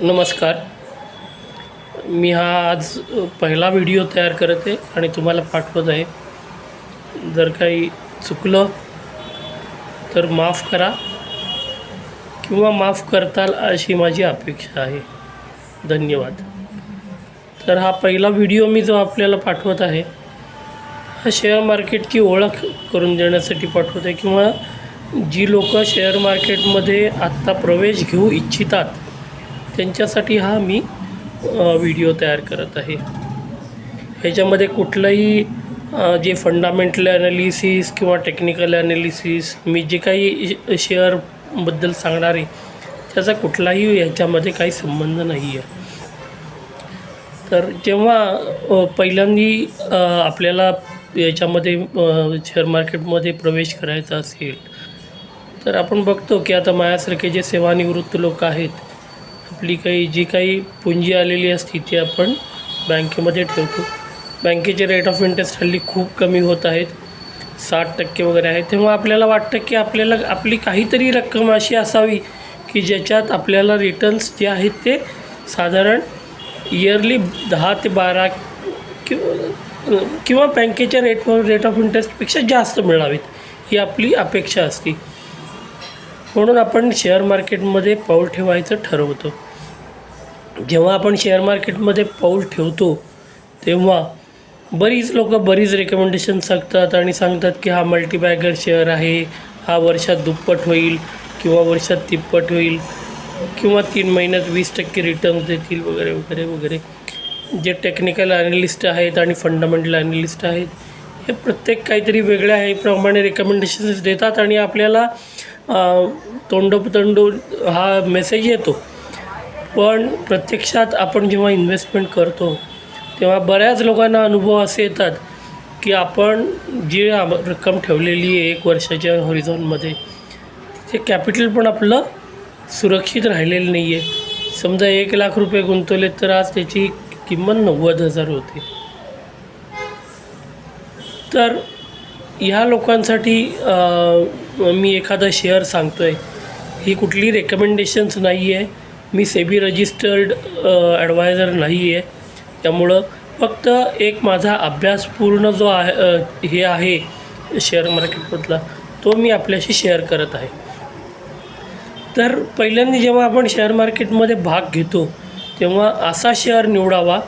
नमस्कार. मी हा आज पहिला व्हिडिओ तयार करत आहे आणि तुम्हाला पाठवत आहे. जर काही चुकलं तर माफ करा किंवा माफ करताल अशी माझी अपेक्षा आहे. धन्यवाद. तर हा पहिला व्हिडिओ मी जो आपल्याला पाठवत आहे हा शेअर मार्केटची ओळख करून देण्यासाठी पाठवत आहे किंवा जी लोकं शेअर मार्केटमध्ये आत्ता प्रवेश घेऊ इच्छितात त्यांच्यासाठी हा मी व्हिडिओ तयार करत आहे. ह्याच्यामध्ये कुठलंही जे फंडामेंटल ॲनालिसिस किंवा टेक्निकल ॲनालिसिस मी जे काही शेअरबद्दल सांगणार आहे त्याचा कुठलाही याच्यामध्ये काही संबंध नाही आहे तर जेव्हा पहिल्यांदी आपल्याला याच्यामध्ये शेअर मार्केटमध्ये प्रवेश करायचा असेल तर आपण बघतो की आता माझ्यासारखे जे सेवानिवृत्त लोक आहेत आपली काही जी काही पुंजी आलेली असते ती आपण बँकेमध्ये ठेवतो. बँकेचे रेट ऑफ इंटरेस्ट हल्ली खूप कमी होत आहेत. साठ टक्के वगैरे आहे. तेव्हा आपल्याला वाटतं की आपल्याला आपली काहीतरी रक्कम अशी असावी की ज्याच्यात आपल्याला रिटर्न्स जे आहेत ते साधारण इयरली दहा ते बारा किंवा किंवा बँकेच्या रेटवर रेट ऑफ इंटरेस्टपेक्षा जास्त मिळावीत. ही आपली अपेक्षा असते. म्हणून आपण शेअर मार्केटमध्ये पाऊल ठेवायचं ठरवतो. जेव्हा आपण शेअर मार्केटमध्ये पाऊल ठेवतो तेव्हा बरीच लोक बरीच रेकमेंडेशन सांगतात आणि सांगतात की हा मल्टीबॅगर शेअर आहे हा वर्षात दुप्पट होईल किंवा वर्षात तिप्पट होईल किंवा तीन महिन्यात वीस टक्के रिटर्न्स देतील वगैरे वगैरे वगैरे. जे टेक्निकल ॲनालिस्ट आहेत आणि फंडामेंटल ॲनालिस्ट आहेत हे प्रत्येक काहीतरी वेगळ्या आहे. प्रमाणे रेकमेंडेशन्स देतात आणि आपल्याला तोंडोपतोंडो हा मेसेज येतो. पण प्रत्यक्षात आपण जेव्हा इन्व्हेस्टमेंट करतो तेव्हा बऱ्याच लोकांना अनुभव असे येतात की आपण जी रक्कम ठेवलेली आहे एक वर्षाच्या हॉरिझॉनमध्ये ते कॅपिटल पण आपलं सुरक्षित राहिलेलं नाही आहे समजा एक लाख रुपये गुंतवले तर आज त्याची किंमत नव्वद हजार होते. तर ह्या लोकांसाठी मी एखादा शेअर सांगतो आहे ही कुठली रेकमेंडेशन्स नाही आहे मी सेबी रजिस्टर्ड ॲडवायझर नाही आहे त्यामुळं फक्त एक माझा अभ्यासपूर्ण जो आहे हे आहे शेअर मार्केटमधला तो मी आपल्याशी शेअर करत आहे. तर पहिल्यांदा जेव्हा आपण शेअर मार्केटमध्ये भाग घेतो तेव्हा असा शेअर निवडावा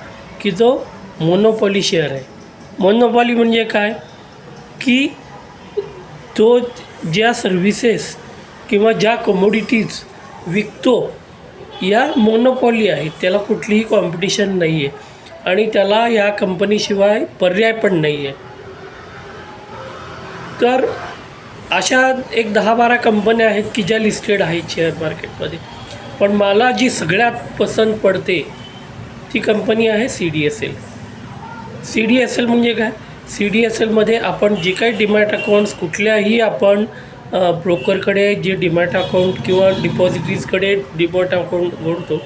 की जो मोनोपॉली शेअर आहे. मोनोपॉली म्हणजे काय? की तो ज्या सर्व्हिसेस किंवा ज्या कमोडिटीज विकतो या मोनोपॉली आहेत. त्याला कुठलीही कॉम्पिटिशन नाही आहे आणि त्याला या कंपनीशिवाय पर्याय पण नाही आहे तर अशा एक दहा बारा कंपन्या आहेत की ज्या लिस्टेड आहेत शेअर मार्केटमध्ये पण मला जी सगळ्यात पसंत पडते ती कंपनी आहे C D S L C D S L म्हणजे काय? सी डी एस एलमध्ये आपण जे काही डिमॅट अकाउंट्स कुठल्याही आपण ब्रोकरकडे जे डिमॅट अकाउंट किंवा डिपॉझिटरीजकडे डिमॅट अकाउंट उघडतो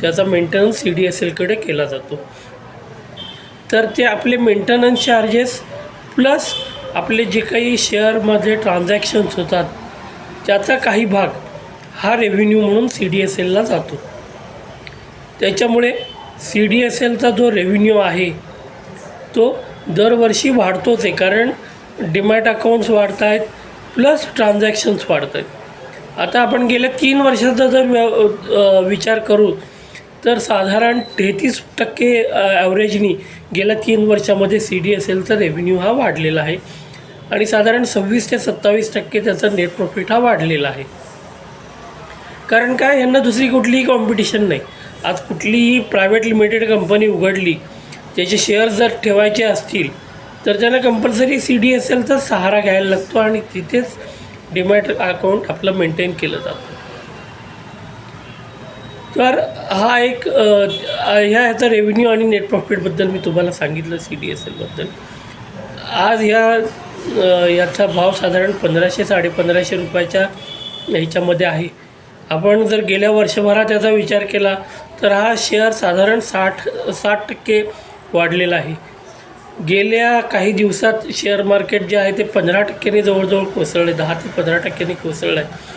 त्याचा मेंटेनन्स सी डी एस एलकडे केला जातो. तर ते आपले मेंटेनन्स चार्जेस प्लस आपले जे काही शेअरमध्ये ट्रान्झॅक्शन्स होतात त्याचा काही भाग हा रेव्हेन्यू म्हणून सी डी एस एलला जातो. त्याच्यामुळे सी डी एस एलचा जो रेव्हेन्यू आहे तो दरवर्षी वाढतोच आहे कारण डिमॅट अकाउंट्स वाढत आहेत प्लस ट्रान्झॅक्शन्स वाढत आहेत आता आपण गेल्या तीन वर्षाचा जर व्य विचार करू तर साधारण तेहतीस टक्के ॲव्हरेजनी गेल्या तीन वर्षामध्ये सी डी एस एलचा रेव्हेन्यू हा वाढलेला आहे. आणि साधारण सव्वीस ते सत्तावीस टक्के त्याचा नेट प्रॉफिट हा वाढलेला आहे. कारण काय? यांना दुसरी कुठलीही कॉम्पिटिशन नाही. आज कुठलीही प्रायव्हेट लिमिटेड कंपनी उघडली त्याचे शेअर्स जर ठेवायचे असतील तर त्याला कंपल्सरी सी डी एस एलचा सहारा घ्यायला लागतो आणि तिथेच डिमॅट अकाउंट आपलं मेंटेन केलं जातं. तर हा एक ह्या ह्याचा रेव्हेन्यू आणि नेट प्रॉफिटबद्दल मी तुम्हाला सांगितलं सी डी एस एलबद्दल आज ह्या याचा भाव साधारण पंधराशे साडेपंधराशे रुपयाच्या ह्याच्यामध्ये आहे. आपण जर गेल्या वर्षभरात याचा विचार केला तर हा शेअर साधारण साठ साठ टक्के वाढलेला आहे. गेल्या काही दिवसात शेअर मार्केट जे आहे ते पंधरा टक्क्यांनी जवळजवळ कोसळले दहा ते पंधरा टक्क्यांनी कोसळलं आहे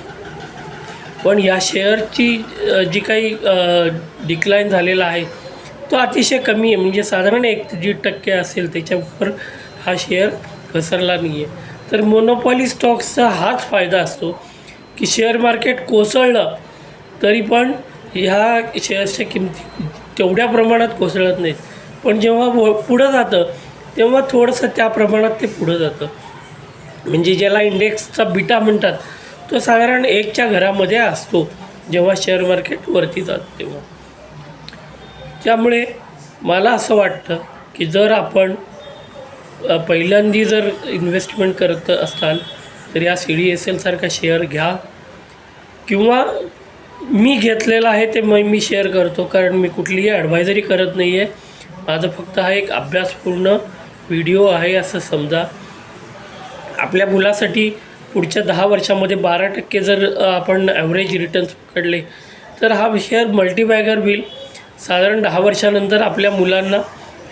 पण या शेअरची जी काही डिक्लाईन झालेला आहे तो अतिशय कमी आहे. म्हणजे साधारण एक ते दीड टक्के असेल त्याच्यावर हा शेअर घसरला नाही आहे तर मोनोपॉली स्टॉक्सचा हाच फायदा असतो की शेअर मार्केट कोसळलं तरी पण ह्या शेअर्सच्या किमती तेवढ्या प्रमाणात कोसळत नाहीत. पण जेव्हा व पुढं जातं तेव्हा थोडंसं त्या प्रमाणात ते पुढं जातं. म्हणजे ज्याला इंडेक्सचा बिटा म्हणतात तो साधारण एकच्या घरामध्ये असतो जेव्हा शेअर मार्केट वरती जातं तेव्हा. त्यामुळे मला असं वाटतं की जर आपण पहिल्यांदी जर इन्व्हेस्टमेंट करत असाल तर या सी डी एस एलसारखा शेअर घ्या. किंवा मी घेतलेलं आहे ते मग मी शेअर करतो कारण मी कुठलीही ॲडवायझरी करत नाही आहे माझं फक्त हा एक अभ्यासपूर्ण व्हिडिओ आहे असं समजा. आपल्या मुलासाठी पुढच्या दहा वर्षामध्ये बारा टक्के जर आपण ॲव्हरेज रिटर्न्स पकडले तर हा शेअर मल्टीबॅगर होईल. साधारण दहा वर्षानंतर आपल्या मुलांना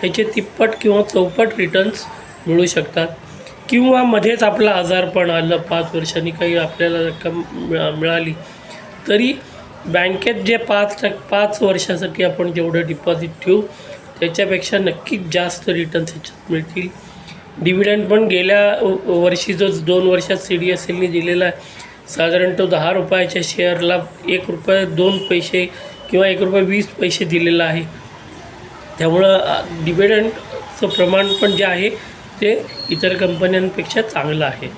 ह्याचे तिप्पट किंवा चौपट रिटर्न्स मिळू शकतात. किंवा मध्येच आपलं आजारपण आलं पाच वर्षांनी काही आपल्याला रक्कम मिळा मिळाली तरी बँकेत जे पाच टक् पाच वर्षासाठी आपण जेवढं डिपॉझिट ठेवू त्याच्यापेक्षा नक्कीच जास्त रिटर्न्स ह्याच्यात मिळतील. डिव्हिडंड पण गेल्या वर्षी जो दोन वर्षात सी डी एस एलनी दिलेला आहे साधारण तो दहा रुपयाच्या शेअरला एक रुपये दोन पैसे किंवा एक रुपये वीस पैसे दिलेला आहे. त्यामुळं डिव्हिडंडचं प्रमाण पण जे आहे ते इतर कंपन्यांपेक्षा चांगलं आहे.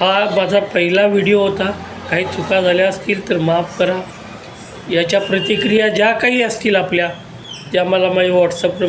हा माझा पहिला व्हिडिओ होता. काही चुका झाल्या असतील तर माफ करा. याच्या प्रतिक्रिया ज्या काही असतील आपल्या त्या मला माझ्या व्हॉट्सअपवर